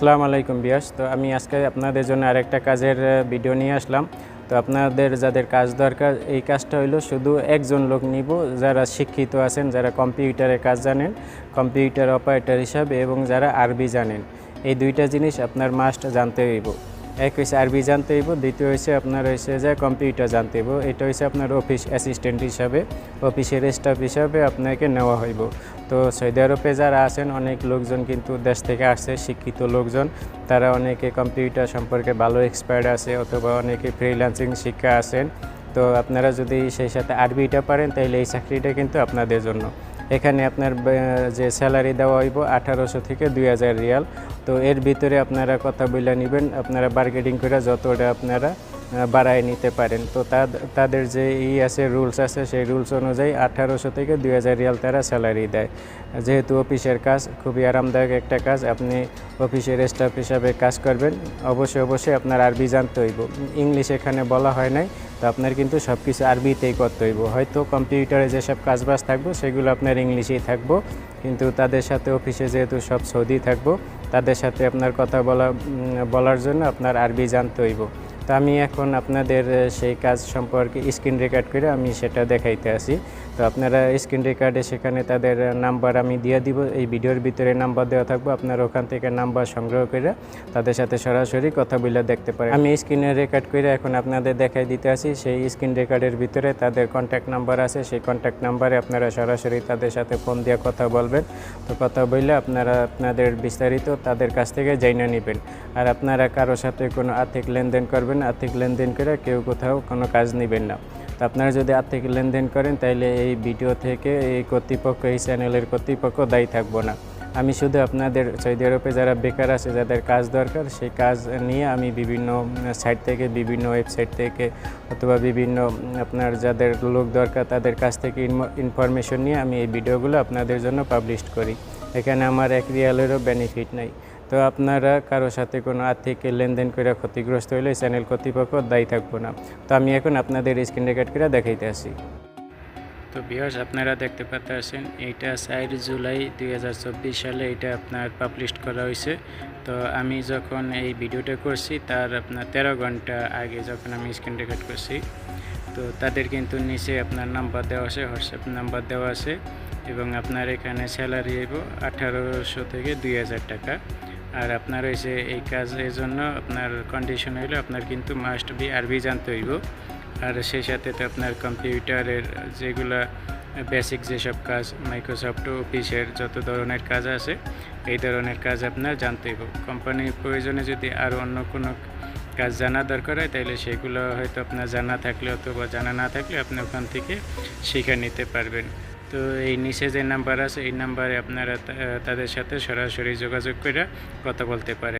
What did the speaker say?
আসসালামু আলাইকুম বিয়াস। তো আমি আজকে আপনাদের জন্য আরেকটা কাজের ভিডিও নিয়ে আসলাম। তো আপনাদের যাদের কাজ দরকার, এই কাজটা হইল শুধু একজন লোক নিব, যারা শিক্ষিত আছেন, যারা কম্পিউটারে কাজ জানেন, কম্পিউটার অপারেটর হিসাবে এবং যারা আরবি জানেন। এই দুইটা জিনিস আপনার মাস্ট জানতে হইব। এক হয়েছে আরবি জানতে হইব, দ্বিতীয় হয়েছে আপনার হয়েছে যে কম্পিউটার জানতে হইব। এটা হয়েছে আপনার অফিস অ্যাসিস্ট্যান্ট হিসাবে অফিসের স্টাফ হিসাবে আপনাকে নেওয়া হইব। তো সৌদি আরবে যারা আছেন, অনেক লোকজন কিন্তু দেশ থেকে আসছে, শিক্ষিত লোকজন। তারা অনেকে কম্পিউটার সম্পর্কে ভালো এক্সপার্ট আছে অথবা অনেকে ফ্রিল্যান্সিং শিক্ষা আছেন। তো আপনারা যদি সেই সাথে আরবিটা পারেন তাহলে এই চাকরিটা কিন্তু আপনাদের জন্য। এখানে আপনার যে স্যালারি দেওয়া হইব আঠারোশো থেকে দুই হাজার রিয়াল। তো এর ভিতরে আপনারা কথা বলে নেবেন, আপনারা বার্গেটিং করে যতটা আপনারা বাড়ায় নিতে পারেন। তো তাদ- তাদের যে ই আছে, রুলস আছে, সেই রুলস অনুযায়ী আঠারোশো থেকে দুই হাজার রিয়াল তারা স্যালারি দেয়। যেহেতু অফিসের কাজ, খুবই আরামদায়ক একটা কাজ, আপনি অফিসের স্টাফ হিসাবে কাজ করবেন, অবশ্যই অবশ্যই আপনার আরবি জানতে হইব। ইংলিশ এখানে বলা হয় নাই, তো আপনার কিন্তু সব কিছু আরবিতেই করতে হইব। হয়তো কম্পিউটারে যেসব কাজবাজ থাকব, সেগুলো আপনার ইংলিশেই থাকব, কিন্তু তাদের সাথে অফিসে যেহেতু সব সৌদি থাকব, তাদের সাথে আপনার কথা বলা বলার জন্য আপনার আরবি জানতে হইব। তো আমি এখন আপনাদের সেই কাজ সম্পর্কে স্ক্রিন রেকর্ড করে আমি সেটা দেখাইতে আসি। তো আপনারা স্ক্রিন রেকর্ডে সেখানে তাদের নাম্বার আমি দিয়ে দিব। এই ভিডিওর ভিতরে নাম্বার দেওয়া থাকব। আপনারা ওখান থেকে নাম্বার সংগ্রহ করে তাদের সাথে সরাসরি কথা বলে দেখতে পারেন। আমি স্ক্রিনে রেকর্ড করে এখন আপনাদের দেখাই দিতে আসি। সেই স্ক্রিন রেকর্ডের ভিতরে তাদের কন্ট্যাক্ট নাম্বার আছে। সেই কন্ট্যাক্ট নাম্বারে আপনারা সরাসরি তাদের সাথে ফোন দিয়ে কথা বলবেন। তো কথা বললে আপনারা, আপনাদের বিস্তারিত তাদের কাছ থেকে জাইনা নেবেন। আর আপনারা কারোর সাথে কোনো আর্থিক লেনদেন করবেন আর্থিক লেনদেন করে কেউ কোথাও কোনো কাজ নেবেন না। তো আপনারা যদি আর্থিক লেনদেন করেন তাহলে এই ভিডিও থেকে এই কর্তৃপক্ষ, এই চ্যানেলের কর্তৃপক্ষ দায়ী থাকব না। আমি শুধু আপনাদের, সৌদি আরবে যারা বেকার আছে, যাদের কাজ দরকার, সেই কাজ নিয়ে আমি বিভিন্ন সাইট থেকে, বিভিন্ন ওয়েবসাইট থেকে, অথবা বিভিন্ন আপনার যাদের লোক দরকার, তাদের কাছ থেকে ইনফরমেশন নিয়ে আমি এই ভিডিওগুলো আপনাদের জন্য পাবলিশ করি। এখানে আমার এক রিয়ালেরও বেনিফিট নাই। তো আপনারা কারও সাথে কোনো আর্থিক লেনদেন করে ক্ষতিগ্রস্ত হলে চ্যানেল কর্তৃপক্ষ দায়ী থাকব না। তো আমি এখন আপনাদের স্ক্রিন রেকর্ড করে দেখাইতে আসি। তো বিয়ার্স আপনারা দেখতে পাচ্ছেন এইটা চার জুলাই দুই সালে এটা আপনার পাবলিশ করা হয়েছে তো আমি যখন এই ভিডিওটা করছি, তার আপনার তেরো ঘণ্টা আগে যখন আমি স্ক্রিন রেকর্ড করছি, তো তাদের কিন্তু নিচে আপনার নাম্বার দেওয়া আছে হোয়াটসঅ্যাপ নাম্বার দেওয়া আছে এবং আপনার এখানে স্যালারি হইব আঠারোশো থেকে দুই হাজার টাকা। আর আপনার হয়েছে এই কাজের জন্য আপনার কন্ডিশন হইল আপনার কিন্তু মাস্ট বি আরবি জানতে হইব। আর সেই সাথে তো আপনার কম্পিউটারের যেগুলা বেসিক যেসব কাজ মাইক্রোসফট অফিসের যত ধরনের কাজ আছে, এই ধরনের কাজ আপনার জানতে হইব। কোম্পানির প্রয়োজনে যদি আরও অন্য কোনো কাজ জানা দরকার হয় তাহলে সেগুলো হয়তো আপনার জানা থাকলে অথবা জানা না থাকলে আপনি ওখান থেকে শিখে নিতে পারবেন। তো এই নিচে যে নাম্বার আছে, এই নাম্বারে আপনারা তাদের সাথে সরাসরি যোগাযোগ করে কথা বলতে পারেন।